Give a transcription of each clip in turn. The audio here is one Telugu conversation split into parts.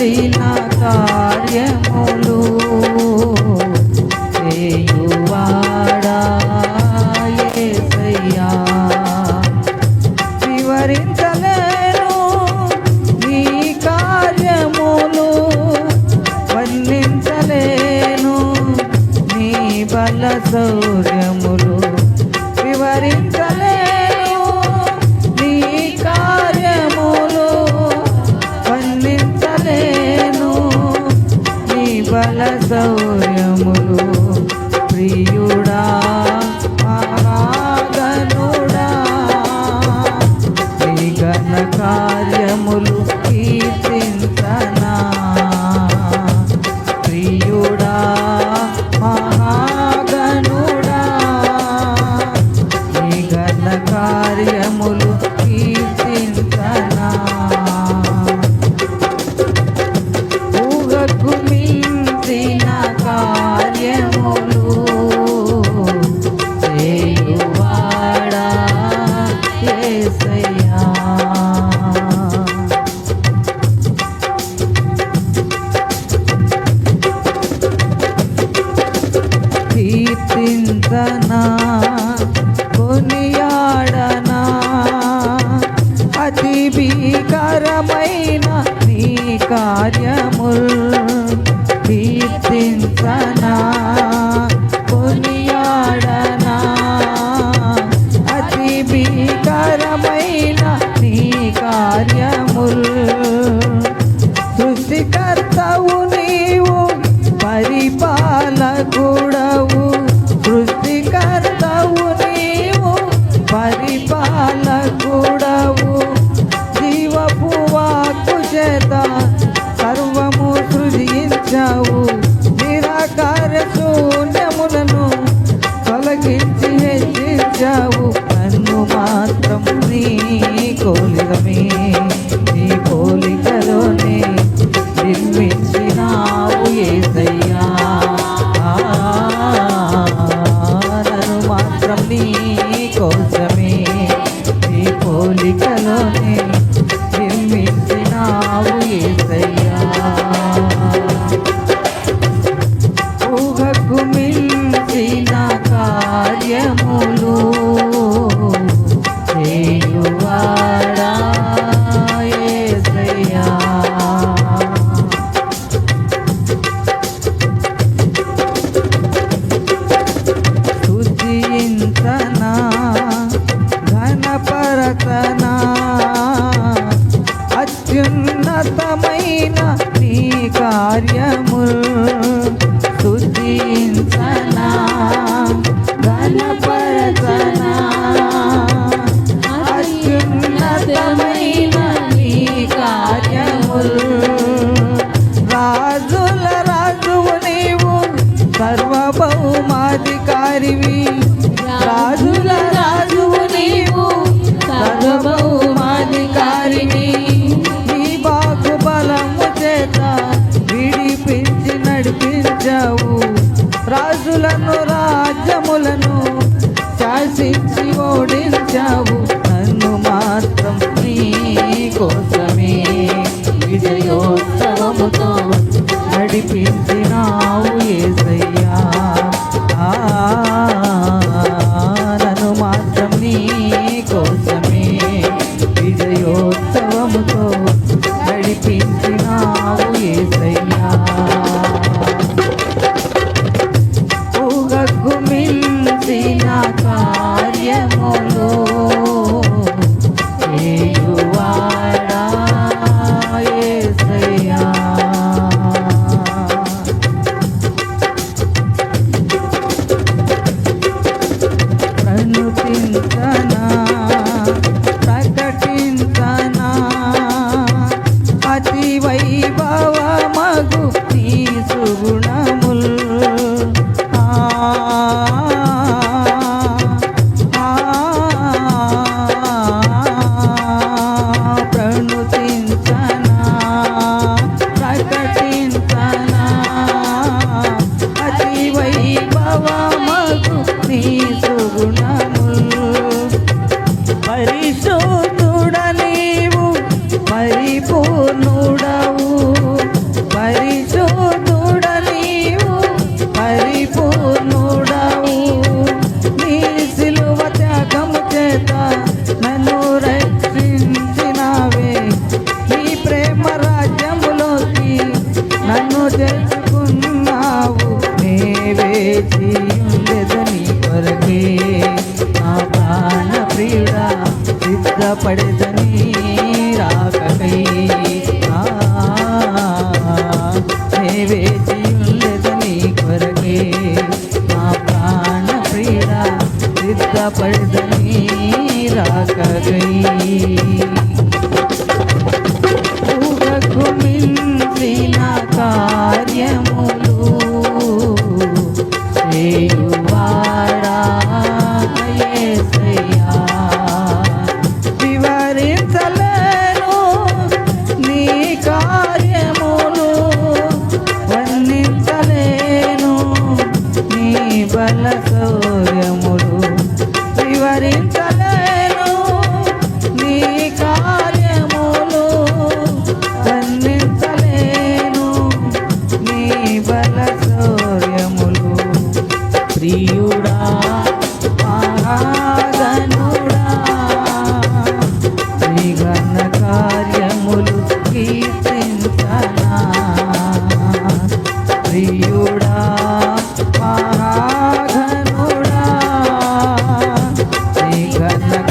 చేసిన కార్యము స్తోత్రములు కీర్త భీకరమైన నీ కార్యముల్ కీర్తించనా కొనియాడనా? అతి భీకరమైన నీ కార్యముల్ సృష్టికర్తవు నీవు పరిపాలకుడు. নি কলসা పౌమాధికారివి రాజుల రాజువు నీవు సర్వపౌమాధికారిని నీ బాకు బలము చేత విడిపించి నడిపించావు. రాజులను రాజ్యములను శాసించి ఓడించావు. నన్ను మాత్రం నీ కోసం వేచి ఉండెదని కొరకే నా ప్రాణ ప్రియుడా సిద్ధపడదని piensa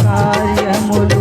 కార్యములు